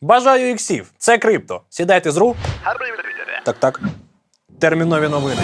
Бажаю іксів! Це крипто. Сідайте з рук. Так, так. Термінові новини.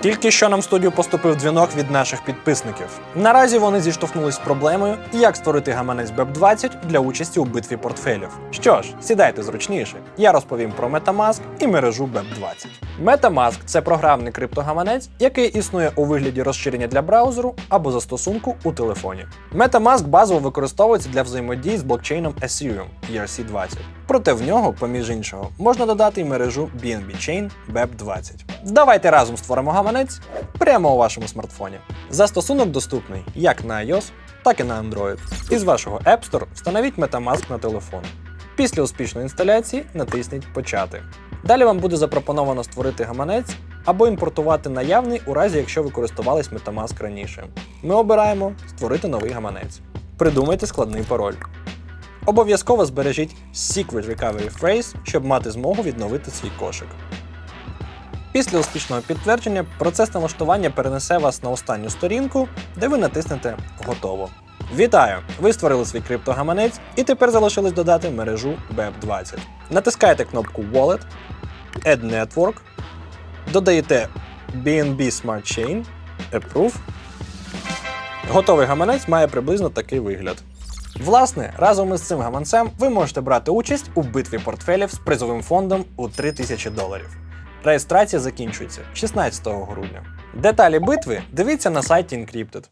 Тільки що нам в студію поступив дзвінок від наших підписників. Наразі вони зіштовхнулись з проблемою, як створити гаманець BEP20 для участі у битві портфелів. Що ж, сідайте зручніше. Я розповім про Metamask і мережу BEP20. Metamask – це програмний криптогаманець, який існує у вигляді розширення для браузеру або застосунку у телефоні. Metamask базово використовується для взаємодії з блокчейном Ethereum ERC20. Проте в нього, поміж іншого, можна додати й мережу BNB Chain BEP20. Давайте разом створимо гаманець прямо у вашому смартфоні. Застосунок доступний як на iOS, так і на Android. Із вашого App Store встановіть Metamask на телефон. Після успішної інсталяції натисніть Почати. Далі вам буде запропоновано створити гаманець або імпортувати наявний у разі, якщо ви користувались Metamask раніше. Ми обираємо Створити новий гаманець. Придумайте складний пароль. Обов'язково збережіть Secret Recovery Phrase, щоб мати змогу відновити свій кошик. Після успішного підтвердження процес налаштування перенесе вас на останню сторінку, де ви натиснете Готово. Вітаю! Ви створили свій криптогаманець і тепер залишилось додати мережу BEP20. Натискаєте кнопку Wallet, Add Network, додаєте BNB Smart Chain, Approve. Готовий гаманець має приблизно такий вигляд. Власне, разом із цим гаманцем ви можете брати участь у битві портфелів з призовим фондом у 3000 доларів. Реєстрація закінчується 16 грудня. Деталі битви дивіться на сайті Encrypted.